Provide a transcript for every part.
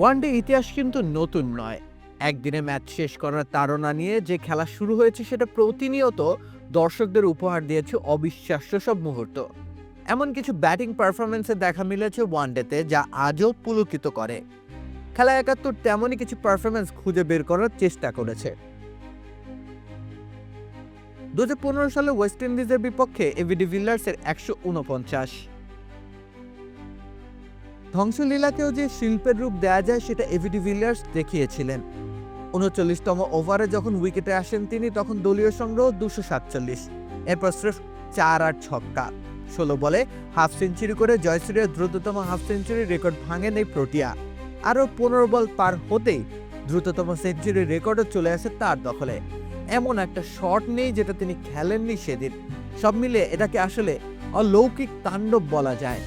One day ইতিহাস কিন্তু নতুন নয়। একদিনে ম্যাচ শেষ করার তাড়না নিয়ে যে খেলা শুরু হয়েছে সেটা প্রতিনিয়ত দর্শকদের উপহার দিয়েছে অবিশ্বাস্য সব মুহূর্ত। এমন কিছু ব্যাটিং পারফরমেন্সে দেখা মিলেছে ওয়ানডেতে যা আজও পুলকিত করে। খেলা একাত্তর তেমনই কিছু পারফরমেন্স খুঁজে বের করার চেষ্টা করেছে। দু হাজার পনেরো সালে ওয়েস্ট ইন্ডিজের বিপক্ষে এভিডি ভিল্লার্সের একশো উনপঞ্চাশ ধ্বংসলীলাকেও যে শিল্পের রূপ দেয়া যায় সেটা এভিডি ভিলিয়ার্স দেখিয়েছিলেন। উনচল্লিশতম ওভারে যখন উইকেটে আসেন তিনি, তখন দলীয় সংগ্রহ দুশো সাতচল্লিশ। এরপর স্রেফ চার আর ছক্কা। ষোলো বলে হাফ সেঞ্চুরি করে জয়শ্রীর দ্রুততম হাফ সেঞ্চুরি রেকর্ড ভাঙেন এই প্রোটিয়া। আরও পনেরো বল পার হতেই দ্রুততম সেঞ্চুরির রেকর্ডও চলে আসে তার দখলে। এমন একটা শট নেই যেটা তিনি খেলেননি সেদিন। সব মিলে এটাকে আসলে অলৌকিক তাণ্ডব বলা যায়।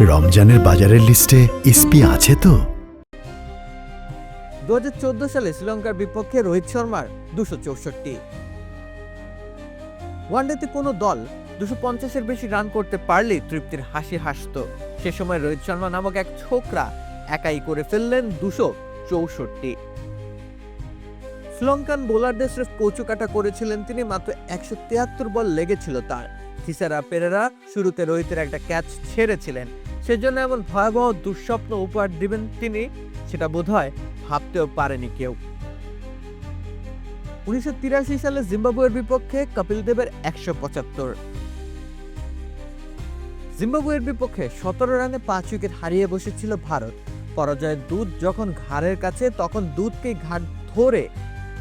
রমজানের বাজারের লিস্টে ইসপি আছে তো? দু হাজার চোদ্দ সালে শ্রীলঙ্কার বিপক্ষে রোহিত শর্মার দুশো চৌষট্টি। ওয়ানডেতে কোনো দল দুশো পঞ্চাশের বেশি রান করতে পারলেই তৃপ্তির হাসি হাসত। সে সময় রোহিত শর্মা নামক এক ছোকরা একাই করে ফেললেন দুশো চৌষট্টি। শ্রীলঙ্কান বোলারদের স্রেফ কচুকাটা করেছিলেন তিনি, মাত্র একশো তিয়াত্তর বল লেগেছিল তার। থিসারা পেরেরা শুরুতে রোহিতের একটা ক্যাচ ছেড়েছিলেন। সেজন্য এমন ভয়াবহ দুঃস্বপ্ন উপহার দিবেন তিনি, সেটা বোধহয় ভাবতেও পারেনি কেউ। উনিশশো তিরাশি সালে জিম্বাবুয়ের বিপক্ষে কপিল দেবের একশো পঁচাত্তর। জিম্বাবুয়ের বিপক্ষে সতেরো রানে পাঁচ উইকেট হারিয়ে বসেছিল ভারত। পরাজয়ের দুধ যখন ঘাড়ের কাছে, তখন দুধকেই ঘাট ধরে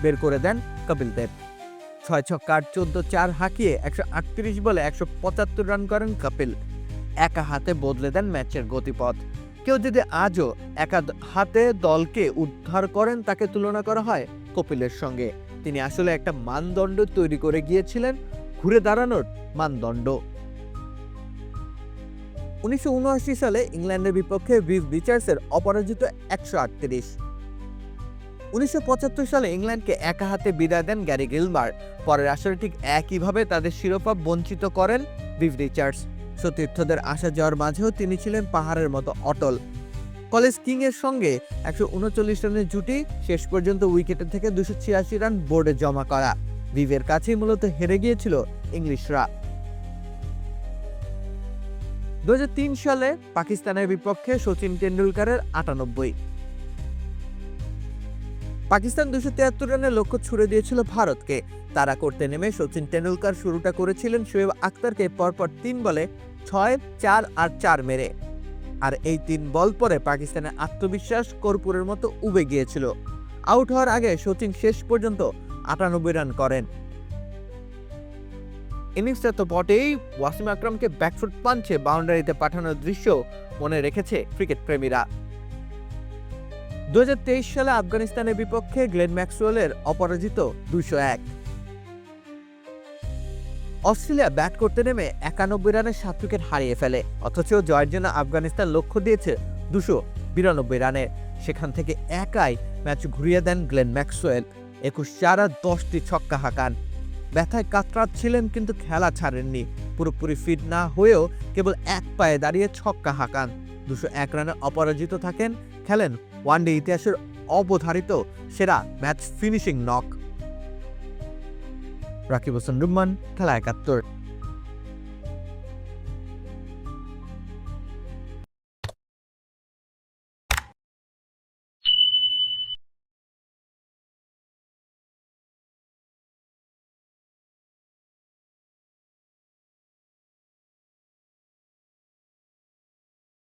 বের করে দেন কপিল দেব। ছয় ছক্কার চোদ্দ চার হাঁকিয়ে একশো আটত্রিশ বলে একশো পঁচাত্তর রান করেন কপিল। একা হাতে বদলে দেন ম্যাচের গতিপথ। কেউ যদি আজও একা হাতে দলকে উদ্ধার করেন, তাকে তুলনা করা হয় কপিলের সঙ্গে। তিনি আসলে একটা মানদণ্ড তৈরি করে গিয়েছিলেন, ঘুরে দাঁড়ানোর মানদণ্ড। উনিশশো উনআশি সালে ইংল্যান্ডের বিপক্ষে ভিভ রিচার্ডসের অপরাজিত একশো আটত্রিশ। উনিশশো সালে ইংল্যান্ডকে একা হাতে বিদায় দেন গ্যারি গিলমার। পরের আসরে ঠিক একইভাবে তাদের শিরোপা বঞ্চিত করেন ভিভ রিচার্ডস। সতীর্থদের আসা যাওয়ার মাঝেও তিনি ছিলেন পাহাড়ের মতো অটল। কলেজ কিং এর সঙ্গে একশো উনচল্লিশ রানের জুটি, শেষ পর্যন্ত উইকেটে থেকে দুশো ছিয়াশি রান বোর্ডে জমা করা। ভিভের কাছেই মূলত হেরে গিয়েছিল ইংলিশরা। দু হাজার তিন সালে পাকিস্তানের বিপক্ষে সচিন টেন্ডুলকারের আটানব্বই। পাকিস্তান দুশো তিয়াত্তর রানের লক্ষ্য ছুড়ে দিয়েছিল ভারতকে। তারা করতে নেমে সচিন টেন্ডুলকার শুরুটা করেছিলেন শোয়েব আক্তারকে পরপর তিন বলে ছয়, চার আর চার মেরে। আর এই তিন বল পরে পাকিস্তানের আত্মবিশ্বাস কর্পূরের মতো উবে গিয়েছিল। আউট হওয়ার আগে সচিন শেষ পর্যন্ত আটানব্বই রান করেন। ইনিংসটা তো বটেই, ওয়াসিম আকরামকে ব্যাকফুট পাঞ্চে বাউন্ডারিতে পাঠানোর দৃশ্য মনে রেখেছে ক্রিকেট প্রেমীরা। দুই হাজার তেইশ সালে আফগানিস্তানের বিপক্ষে গ্লেন ম্যাক্সওয়েলের অপরাজিত দুশো এক। অস্ট্রেলিয়া ব্যাট করতে নেমে একানব্বই রানে সাত উইকেট হারিয়ে ফেলে, অথচ জয়ের জন্য আফগানিস্তান লক্ষ্য দিয়েছে দুশো বিরানব্বই রানে সেখান থেকে একাই ম্যাচ ঘুরিয়ে দেন গ্লেন ম্যাক্সওয়েল, একুশ চার আর দশটি ছক্কা হাঁকান। ব্যথায় কাতরাচ্ছিলেন কিন্তু খেলা ছাড়েননি, পুরোপুরি ফিট না হয়েও কেবল এক পায়ে দাঁড়িয়ে ছক্কা হাঁকান। দুশো এক রানে অপরাজিত থাকেন, খেলেন ওয়ানডে ইতিহাসের অবধারিত সেরা match finishing knock. Rakib Hossain Rumman খেলা একাত্তর।